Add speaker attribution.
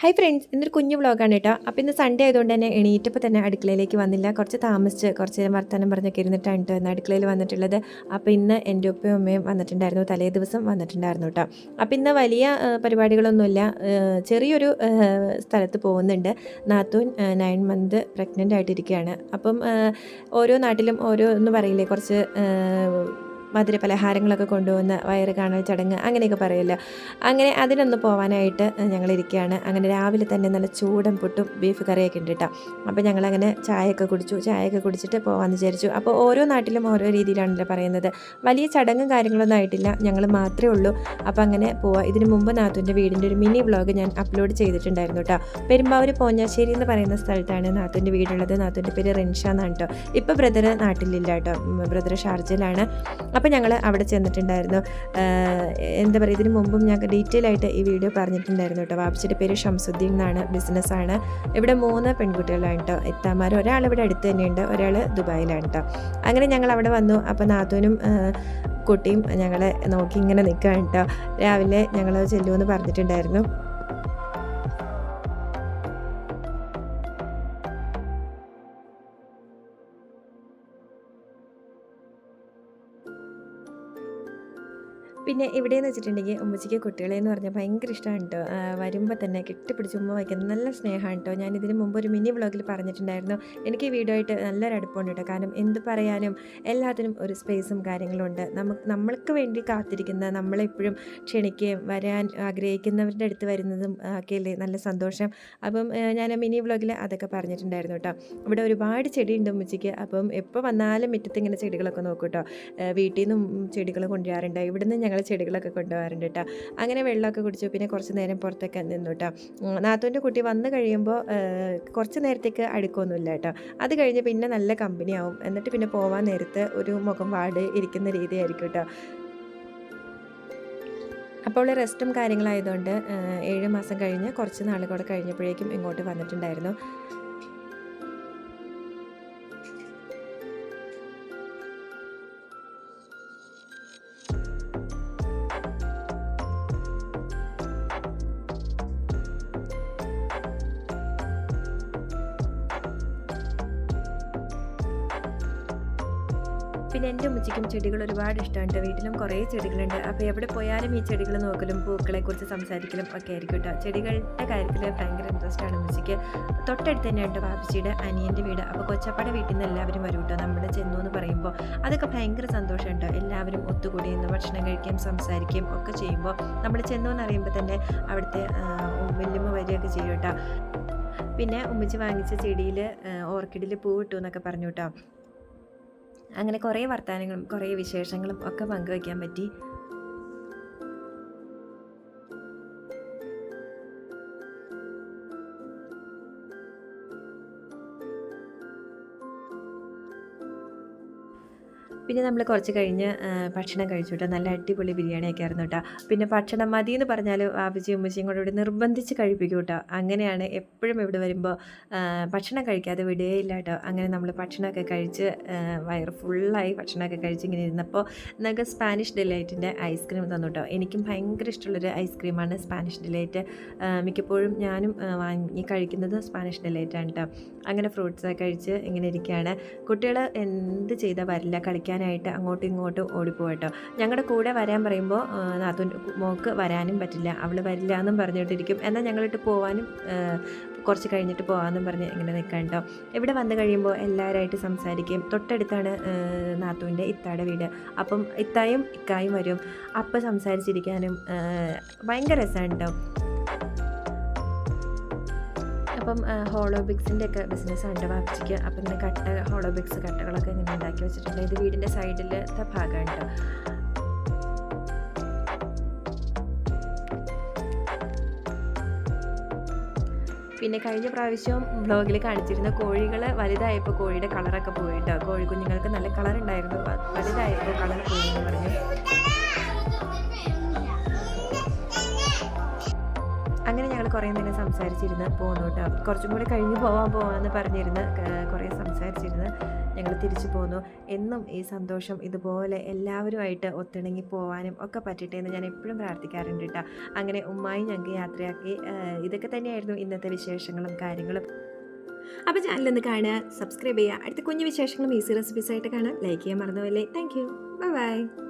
Speaker 1: Hi friends ഇന്നൊരു കുഞ്ഞു വ്ളോഗാണ് കേട്ടോ. അപ്പോൾ ഇന്ന് സൺഡേ ആയതുകൊണ്ട് തന്നെ എണീറ്റപ്പോൾ തന്നെ അടുക്കളയിലേക്ക് വന്നില്ല. കുറച്ച് താമസിച്ച് കുറച്ച് നേരം വർത്തമാനം പറഞ്ഞൊക്കെ ഇരുന്നിട്ടാണ് കേട്ടോ ഇന്ന് അടുക്കളയിൽ വന്നിട്ടുള്ളത്. അപ്പോൾ ഇന്ന് എന്റെ ഉപ്പയും അമ്മയും വന്നിട്ടുണ്ടായിരുന്നു. തലേ ദിവസം വന്നിട്ടുണ്ടായിരുന്നു കേട്ടോ. അപ്പോൾ ഇന്ന് വലിയ പരിപാടികളൊന്നുമില്ല. ചെറിയൊരു സ്ഥലത്ത് പോകുന്നുണ്ട്. നാത്തൂൻ നയൻ മന്ത് പ്രഗ്നന്റ് ആയിട്ടിരിക്കുകയാണ്. അപ്പം ഓരോ നാട്ടിലും ഓരോ എന്ന് പറയില്ലേ? കുറച്ച് ആ, മധുര പലഹാരങ്ങളൊക്കെ കൊണ്ടുവന്ന് വയറ് കാണൽ ചടങ്ങ് അങ്ങനെയൊക്കെ പറയല്ല. അങ്ങനെ അതിനൊന്ന് പോകാനായിട്ട് ഞങ്ങളിരിക്കുകയാണ്. അങ്ങനെ രാവിലെ തന്നെ നല്ല ചൂടൻ പുട്ടും ബീഫ് കറിയൊക്കെ ഉണ്ട് കേട്ടോ അപ്പോൾ ഞങ്ങളങ്ങനെ ചായയൊക്കെ കുടിച്ചു. ചായയൊക്കെ കുടിച്ചിട്ട് പോകാമെന്ന് വിചാരിച്ചു. അപ്പോൾ ഓരോ നാട്ടിലും ഓരോ രീതിയിലാണല്ലോ പറയുന്നത്. വലിയ ചടങ്ങും കാര്യങ്ങളൊന്നും ആയിട്ടില്ല. ഞങ്ങൾ മാത്രമേ ഉള്ളൂ. അപ്പോൾ അങ്ങനെ പോവാം. ഇതിന് മുമ്പ് നാത്തുവിന്റെ വീടിന്റെ ഒരു മിനി വ്ളോഗ് ഞാൻ അപ്ലോഡ് ചെയ്തിട്ടുണ്ടായിരുന്നു കേട്ടോ പെരുമ്പാവൂർ പോഞ്ഞാശ്ശേരി എന്ന് പറയുന്ന സ്ഥലത്താണ് നാത്തുവിന്റെ വീടുള്ളത്. നാത്തുവിന്റെ പേര് റിൻഷ എന്നാണ് കേട്ടോ ഇപ്പോൾ ബ്രദർ നാട്ടിലില്ല കേട്ടോ ബ്രദർ ഷാർജയിലാണ്. അപ്പോൾ ഞങ്ങൾ അവിടെ ചെന്നിട്ടുണ്ടായിരുന്നു. എന്താ പറയുക ഇതിന് മുമ്പും ഞങ്ങൾക്ക് ഡീറ്റെയിൽ ആയിട്ട് ഈ വീഡിയോ പറഞ്ഞിട്ടുണ്ടായിരുന്നു കേട്ടോ. വാപ്പച്ചിയുടെ പേര് ഷംസുദ്ദീൻ എന്നാണ് ബിസിനസ്സാണ് ഇവിടെ മൂന്ന് പെൺകുട്ടികളാണ് കേട്ടോ എത്താമാർ ഒരാൾ ഇവിടെ അടുത്ത് തന്നെയുണ്ട് ഒരാൾ ദുബായിലാണ് കേട്ടോ അങ്ങനെ ഞങ്ങൾ അവിടെ വന്നു. അപ്പോൾ നാത്തൂനും കുട്ടിയും ഞങ്ങളെ നോക്കി ഇങ്ങനെ നിൽക്കുകയാണ് കേട്ടോ രാവിലെ ഞങ്ങൾ ചെല്ലുമെന്ന് പറഞ്ഞിട്ടുണ്ടായിരുന്നു. പിന്നെ ഇവിടെയെന്ന് വെച്ചിട്ടുണ്ടെങ്കിൽ ഉമ്മച്ചിക്ക് കുട്ടികളെ എന്ന് പറഞ്ഞാൽ ഭയങ്കര ഇഷ്ടമാണ് കേട്ടോ വരുമ്പോൾ തന്നെ കെട്ടിപ്പിടിച്ച് ഉമ്മ വയ്ക്കുന്ന നല്ല സ്നേഹമാണ് കേട്ടോ ഞാൻ ഇതിന് മുമ്പ് ഒരു മിനി വ്ളോഗിൽ പറഞ്ഞിട്ടുണ്ടായിരുന്നു. എനിക്ക് ഈ വീഡിയോ ആയിട്ട് നല്ലൊരു അടുപ്പമുണ്ട് കേട്ടോ കാരണം എന്ത് പറയാനും എല്ലാത്തിനും ഒരു സ്പേസും കാര്യങ്ങളും ഉണ്ട്. നമുക്ക് നമ്മൾക്ക് വേണ്ടി കാത്തിരിക്കുന്ന നമ്മളെപ്പോഴും ക്ഷണിക്കുകയും വരാൻ ആഗ്രഹിക്കുന്നവരുടെ അടുത്ത് വരുന്നതും ഒക്കെയല്ലേ നല്ല സന്തോഷം. അപ്പം ഞാൻ മിനി വ്ളോഗിൽ അതൊക്കെ പറഞ്ഞിട്ടുണ്ടായിരുന്നു കേട്ടോ ഇവിടെ ഒരുപാട് ചെടിയുണ്ട് ഉമ്മച്ചിക്ക്. അപ്പം എപ്പോൾ വന്നാലും മുറ്റത്ത് ഇങ്ങനെ ചെടികളൊക്കെ നോക്കും കേട്ടോ വീട്ടിൽ നിന്നും ചെടികൾ കൊണ്ടുവരാറുണ്ട്. ഇവിടുന്ന് ഞങ്ങൾ ചെടികളൊക്കെ കൊണ്ടുപോകാറുണ്ട് കേട്ടോ അങ്ങനെ വെള്ളമൊക്കെ കുടിച്ചു പിന്നെ കുറച്ച് നേരം പുറത്തൊക്കെ നിന്നു കേട്ടോ നാത്തൂന്റെ കുട്ടി വന്നു കഴിയുമ്പോൾ കുറച്ച് നേരത്തേക്ക് അടുക്കൊന്നുമില്ല കേട്ടോ അത് കഴിഞ്ഞ് പിന്നെ നല്ല കമ്പനിയാവും എന്നിട്ട് പിന്നെ പോവാൻ നേരത്ത് ഒരു മുഖം വാട് ഇരിക്കുന്ന രീതിയായിരിക്കും കേട്ടോ അപ്പോൾ റെസ്റ്റും കാര്യങ്ങളായതുകൊണ്ട് ഏഴ് മാസം കഴിഞ്ഞ് കുറച്ച് നാൾ കൂടെ കഴിഞ്ഞപ്പോഴേക്കും ഇങ്ങോട്ട് വന്നിട്ടുണ്ടായിരുന്നു. പിന്നെ എന്റെ ഉമ്മച്ചിക്കും ചെടികൾ ഒരുപാട് ഇഷ്ടമുണ്ട് വീട്ടിലും കുറേ ചെടികളുണ്ട്. അപ്പോൾ എവിടെ പോയാലും ഈ ചെടികൾ നോക്കലും പൂക്കളെക്കുറിച്ച് സംസാരിക്കലും ഒക്കെ ആയിരിക്കും കേട്ടോ. ചെടികളുടെ കാര്യത്തിൽ ഭയങ്കര ഇൻട്രസ്റ്റ് ആണ് ഉമ്മച്ചിക്ക്. തൊട്ടടുത്ത് തന്നെയുണ്ട് വാപ്പച്ചിയുടെ അനിയന്റെ വീട്. അപ്പോൾ കൊച്ചപ്പാടെ വീട്ടിൽ നിന്ന് എല്ലാവരും വരും കേട്ടോ. നമ്മുടെ ചെന്നു എന്ന് പറയുമ്പോൾ അതൊക്കെ ഭയങ്കര സന്തോഷമുണ്ട് എല്ലാവരും ഒത്തുകൂടി നിന്ന് ഭക്ഷണം കഴിക്കുകയും സംസാരിക്കുകയും ഒക്കെ ചെയ്യുമ്പോൾ നമ്മൾ ചെന്നു എന്ന് അറിയുമ്പോൾ തന്നെ അവിടുത്തെ വല്യമ്മ വരികയൊക്കെ ചെയ്യും കേട്ടോ. പിന്നെ ഉമ്മച്ചി വാങ്ങിച്ച ചെടിയിൽ ഓർക്കിഡിൽ പൂ കിട്ടുമെന്നൊക്കെ പറഞ്ഞു കേട്ടോ. അങ്ങനെ കുറേ വർത്തമാനങ്ങളും കുറേ വിശേഷങ്ങളും ഒക്കെ പങ്കുവയ്ക്കാൻ പറ്റി. പിന്നെ നമ്മൾ കുറച്ച് കഴിഞ്ഞ് ഭക്ഷണം കഴിച്ചു കേട്ടോ നല്ല അടിപൊളി ബിരിയാണിയൊക്കെ ആയിരുന്നു കേട്ടോ പിന്നെ ഭക്ഷണം മതി എന്ന് പറഞ്ഞാൽ ആബിജിയും ഉമ്മച്ചിയും കൂടെ ഇവിടെ നിർബന്ധിച്ച് കഴിപ്പിക്കും കേട്ടോ അങ്ങനെയാണ് എപ്പോഴും ഇവിടെ വരുമ്പോൾ ഭക്ഷണം കഴിക്കാതെ ഇല്ല കേട്ടോ അങ്ങനെ നമ്മൾ ഭക്ഷണമൊക്കെ കഴിച്ച് വയർ ഫുള്ളായി ഭക്ഷണമൊക്കെ കഴിച്ച് ഇങ്ങനെ ഇരുന്നപ്പോൾ നമുക്ക് സ്പാനിഷ് ഡിലൈറ്റിന്റെ ഐസ്ക്രീം തന്നു കേട്ടോ എനിക്കും ഭയങ്കര ഇഷ്ടമുള്ളൊരു ഐസ്ക്രീമാണ് സ്പാനിഷ് ഡിലൈറ്റ്. മിക്കപ്പോഴും ഞാനും വാങ്ങി കഴിക്കുന്നത് സ്പാനിഷ് ഡിലൈറ്റാണ് കേട്ടോ അങ്ങനെ ഫ്രൂട്ട്സൊക്കെ കഴിച്ച് ഇങ്ങനെ ഇരിക്കുകയാണ് കുട്ടികൾ എന്ത് ചെയ്താൽ വരില്ല കളിക്കാനായിട്ട് അങ്ങോട്ടും ഇങ്ങോട്ടും ഓടിപ്പോകട്ടോ. കേട്ടോ ഞങ്ങളുടെ കൂടെ വരാൻ പറയുമ്പോൾ നാത്തു മോക്ക് വരാനും പറ്റില്ല. അവൾ വരില്ല എന്നും പറഞ്ഞുകൊണ്ടിരിക്കും. എന്നാൽ ഞങ്ങളിട്ട് പോകാനും കുറച്ച് കഴിഞ്ഞിട്ട് പോകാമെന്നും പറഞ്ഞ് ഇങ്ങനെ നിൽക്കാൻ കേട്ടോ ഇവിടെ വന്നു കഴിയുമ്പോൾ എല്ലാവരായിട്ട് സംസാരിക്കും. തൊട്ടടുത്താണ് നാത്തുവിന്റെ ഇത്താടെ വീട്. അപ്പം ഇത്തായും ഇക്കായും വരും. അപ്പം സംസാരിച്ചിരിക്കാനും ഭയങ്കര രസമാണ് കേട്ടോ അപ്പം ഹോളോബിക്സിന്റെ ഒക്കെ ബിസിനസ്സാണ് എന്റെ വാപ്പിച്ചിക്ക്. അപ്പം ഇങ്ങനെ കട്ട ഹോളോബിക്സ് കട്ടകളൊക്കെ ഇങ്ങനെ ഉണ്ടാക്കി വെച്ചിട്ടുണ്ട്. ഇത് വീടിന്റെ സൈഡിലത്തെ ഭാഗമാണ് കേട്ടോ പിന്നെ കഴിഞ്ഞ പ്രാവശ്യം ബ്ലോഗിൽ കാണിച്ചിരുന്ന കോഴികൾ വലുതായപ്പോൾ കോഴിയുടെ കളറൊക്കെ പോയിട്ടോ കോഴി കുഞ്ഞുങ്ങൾക്ക് നല്ല കളർ ഉണ്ടായിരുന്നു. വലുതായപ്പോൾ കളർ പോയി എന്ന് പറഞ്ഞു. അങ്ങനെ ഞങ്ങൾ കുറേ നേരം സംസാരിച്ചിരുന്ന് പോന്നു കേട്ടോ കുറച്ചും കൂടെ കഴിഞ്ഞ് പോവാൻ പോവാന്ന് പറഞ്ഞിരുന്ന് കുറേ സംസാരിച്ചിരുന്ന് ഞങ്ങൾ തിരിച്ചു പോന്നു. എന്നും ഈ സന്തോഷം ഇതുപോലെ എല്ലാവരുമായിട്ട് ഒത്തിണങ്ങി പോകാനും ഒക്കെ പറ്റട്ടെ എന്ന് ഞാൻ എപ്പോഴും പ്രാർത്ഥിക്കാറുണ്ട് കേട്ടോ അങ്ങനെ ഉമ്മായി ഞങ്ങൾക്ക് യാത്രയാക്കി ഇതൊക്കെ തന്നെയായിരുന്നു ഇന്നത്തെ വിശേഷങ്ങളും കാര്യങ്ങളും. അപ്പോൾ ചാനലൊന്ന് കാണുക സബ്സ്ക്രൈബ് ചെയ്യുക. അടുത്ത കുഞ്ഞു വിശേഷങ്ങളും ഈസി റെസിപ്പീസ് ആയിട്ട് കാണാം. ലൈക്ക് ചെയ്യാൻ മറന്നുപോലെ താങ്ക് യു ബൈ ബൈ